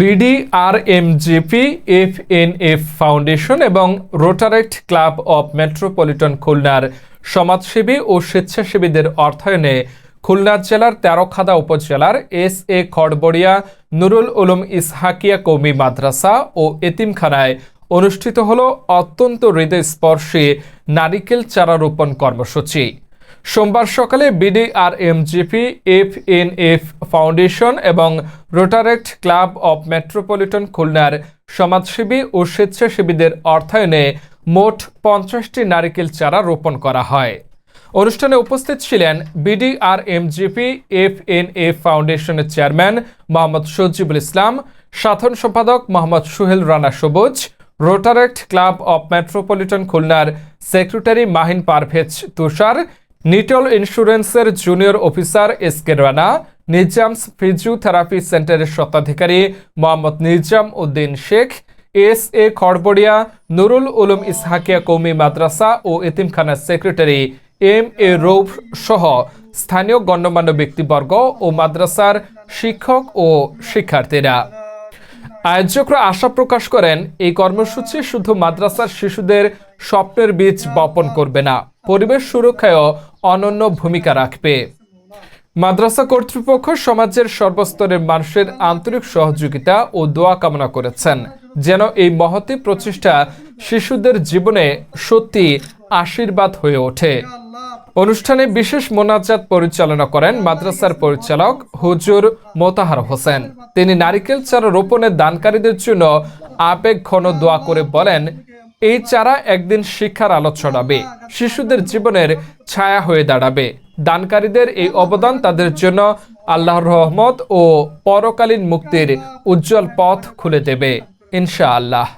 বিডিআরএমজিপি F foundation এবং Rotaract club of metropolitan খুলনার সমাজসেবী ও স্বেচ্ছাসেবীদের অর্থায়নে খুলনা জেলার তেরোখাদা উপজেলার এস এ খড়বড়িয়া, নুরুল উলুম ইসহাকিয়া কৌমি মাদ্রাসা ও এতিমখানায় অনুষ্ঠিত হল অত্যন্ত হৃদয়স্পর্শী নারিকেল চারা রোপণ কর্মসূচি। সোমবার সকালে বিডিআরএমজিপি এফএনএফ ফাউন্ডেশন এবং রোটারেক্ট ক্লাব অব মেট্রোপলিটন খুলনার সমাজসেবী ও স্বেচ্ছাসেবীদের অর্থায়নে মোট পঞ্চাশটি নারিকেল চারা রোপণ করা হয়। অনুষ্ঠানে উপস্থিত ছিলেন বিডিআরএমজিপি এফএনএফ ফাউন্ডেশনের চেয়ারম্যান মোহাম্মদ সজিবুল ইসলাম, সাধারণ সম্পাদক Mohammad Suhel Rana Sabuj Rotaract club of metropolitan খুলনার সেক্রেটারি মাহিন পারভেজ তুষার নিটল ইন্স্যুরেন্সের junior officer S K Rana Nizam's physiotherapy সেন্টারের স্বত্বাধিকারী মোহাম্মদ নিজাম উদ্দিন শেখ এস এ খড়বড়িয়া, নুরুল উলুম ইসহাকিয়া কৌমি মাদ্রাসা ও এতিমখানার সেক্রেটারি এম এ রৌফ সহ স্থানীয় গণ্যমান্য ব্যক্তিবর্গ ও মাদ্রাসার শিক্ষক ও শিক্ষার্থীরা। আয়োজকরা আশা প্রকাশ করেন, এই কর্মসূচি শুধু মাদ্রাসার শিশুদের স্বপ্নের বীজ বপন করবে না, পরিবেশ সুরক্ষায়ও অনন্য ভূমিকা রাখবে। মাদ্রাসা কর্তৃপক্ষ সমাজের সর্বস্তরের মানুষের আন্তরিক সহযোগিতা ও দোয়া কামনা করেছেন, যেন এই মহতি প্রচেষ্টা শিশুদের জীবনে সত্যি আশীর্বাদ হয়ে ওঠে। অনুষ্ঠানে বিশেষ মোনাজাত পরিচালনা করেন মাদ্রাসার পরিচালক হুজুর মোতাহার হোসেন। তিনি নারিকেল চারা রোপণের দানকারীদের জন্য আবেগ ঘন দোয়া করে বলেন, এই চারা একদিন শিক্ষার আলো ছড়াবে, শিশুদের জীবনের ছায়া হয়ে দাঁড়াবে। দানকারীদের এই অবদান তাদের জন্য আল্লাহর রহমত ও পরকালীন মুক্তির উজ্জ্বল পথ খুলে দেবে। ইনশাআল্লাহ।